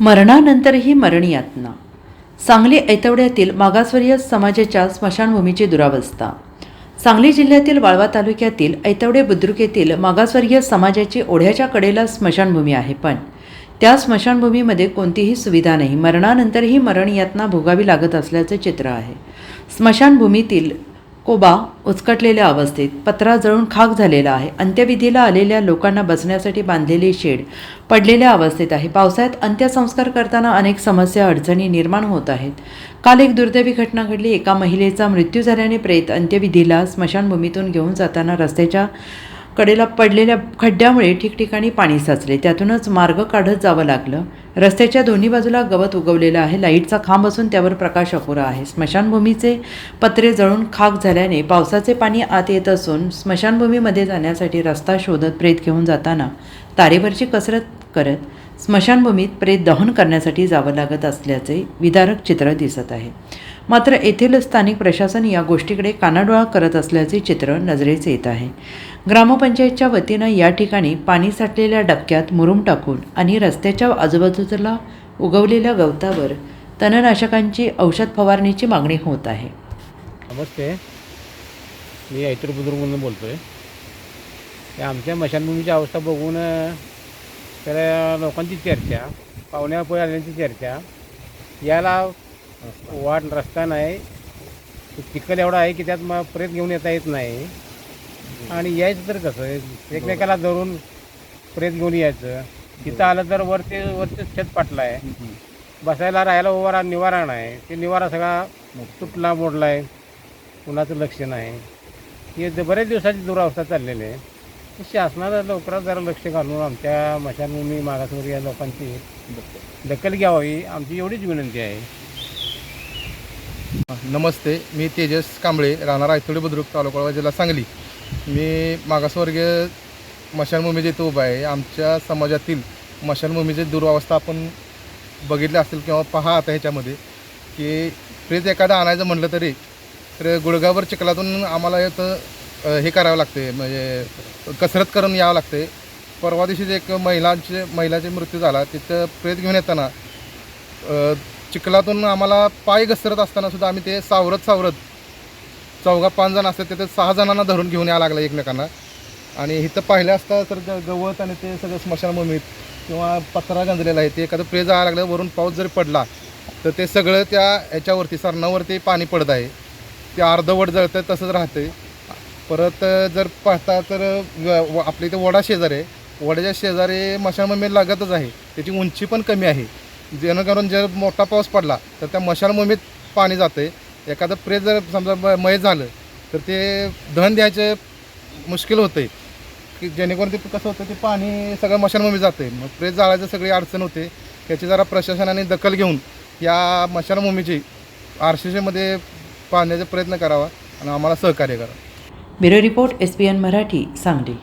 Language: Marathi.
मरणानंतरही मरण यातना. सांगली ऐतवड्यातील मागासवर्गीय समाजाच्या स्मशानभूमीची दुरावस्था. सांगली जिल्ह्यातील वाळवा तालुक्यातील ऐतवडे बुद्रुक येथील मागासवर्गीय समाजाची ओढ्याच्या कडेला स्मशानभूमी आहे पण त्या स्मशानभूमीमध्ये कोणतीही सुविधा नाही. मरणानंतरही मरण यातना भोगावी लागत असल्याचं चित्र आहे. स्मशानभूमीतील कोबा उचकटलेल्या अवस्थेत पत्रा जळून खाक झालेला आहे. अंत्यविधीला आलेल्या लोकांना बसण्यासाठी बांधलेले शेड पडलेल्या अवस्थेत आहे. पावसाळ्यात अंत्यसंस्कार करताना अनेक समस्या अडचणी निर्माण होत आहेत. काल एक दुर्दैवी घटना घडली. एका महिलेचा मृत्यू झाल्याने प्रेत अंत्यविधीला स्मशानभूमीतून घेऊन जाताना रस्त्याच्या कडेला पडलेल्या खड्ड्यामुळे ठिकठिकाणी पाणी साचले. त्यातूनच मार्ग काढत जावं लागलं. रस्त्याच्या दोन्ही बाजूला गवत उगवलेलं आहे. लाईटचा खांब असून त्यावर प्रकाश अपुरा आहे. स्मशानभूमीचे पत्रे जळून खाक झाल्याने पावसाचे पाणी आत येत असून स्मशानभूमीमध्ये जाण्यासाठी रस्ता शोधत प्रेत घेऊन जाताना तारेवरची कसरत करत स्मशानभूमीत प्रेत दहन करण्यासाठी जावं लागत असल्याचे विदारक चित्र दिसत आहे. मात्र येथील स्थानिक प्रशासन या गोष्टीकडे कानाडोळा करत असल्याचे चित्र नजरेस येत आहे. ग्रामपंचायतच्या वतीनं या ठिकाणी पाणी साठलेल्या डबक्यात मुरुम टाकून आणि रस्त्याच्या आजूबाजूला उगवलेल्या गवतावर तणनाशकांची औषध फवारणीची मागणी होत आहे. नमस्ते. मी ऐत्र बुजुर्गमधून बोलतो आहे ते आमच्या मशानभूमीची अवस्था बघून त्याला लोकांची चर्चा पाहुण्या आल्यांची चर्चा याला वाट रस्ता नाही. चिखल एवढा आहे की त्यात मग प्रेत घेऊन येता येत नाही. आणि यायचं तर कसं एकमेकाला धरून प्रेत घेऊन यायचं. तिथं आलं तर वरती वरती छत पाटला आहे बसायला राहायला उभारा निवारा नाही. ते निवारा सगळा तुटला मोडला आहे कुणाचं लक्ष नाही. हे बरेच दिवसाची दुरावस्था चाललेली आहे. शासनाला लवकरात जरा लक्ष घालून आमच्या मशानभूमी मागासवर्गीय या लोकांची दखल घ्यावी. आमची एवढीच विनंती आहे. नमस्ते मी तेजस कांबळे राहणार आयथोडे बुद्रुक तालुका जिल्हा सांगली. मी मागासवर्गीय मशानभूमीचे इथे उभा आहे. आमच्या समाजातील मशानभूमीची दुरावस्था आपण बघितली असेल किंवा पहा आता ह्याच्यामध्ये की प्रेत एखादं आणायचं म्हटलं तरी तर गुडगावर चिखलातून आम्हाला इथं हे करावं लागते म्हणजे कसरत करून यावं लागते परवा दिवशीच एक महिलांचे महिलाचा मृत्यू झाला. तिथं प्रेत घेऊन येताना चिखलातून आम्हाला पाय घसरत असताना सुद्धा आम्ही ते सावरत सावरत चौघा पाच जण असतात तिथे सहा जणांना धरून घेऊन यावं लागलं एकमेकांना. आणि इथं पाहिलं असतं तर गवत आणि ते सगळं स्मशानभूमीत किंवा पत्रा गंजलेला आहे ते एखादं प्रे जायला लागलं वरून पाऊस जरी पडला तर ते सगळं त्या ह्याच्यावरती सरणावरती पाणी पडत आहे. ते अर्धवट जळतं तसंच राहते परत जर पाहता तर आपल्या इथे वडा शेजारी आहे. वड्याच्या शेजारी मशानभूमी लागतच आहे. त्याची उंची पण कमी आहे. जेणेकरून जर मोठा पाऊस पडला तर त्या मशानभूमीत पाणी जाते. एखादं प्रेत जर समजा ब- मय झालं तर ते धन द्यायचे मुश्किल होते. की जेणेकरून ते कसं होतं ते पाणी सगळं मशानभूमी जाते. मग प्रेत जाळायचं सगळी अडचण होते. त्याची जरा प्रशासनाने दखल घेऊन या मशानभूमीची आर सी सीमध्ये पाहण्याचा प्रयत्न करावा आणि आम्हाला सहकार्य करावं bureau report S P N Marathi Sangli.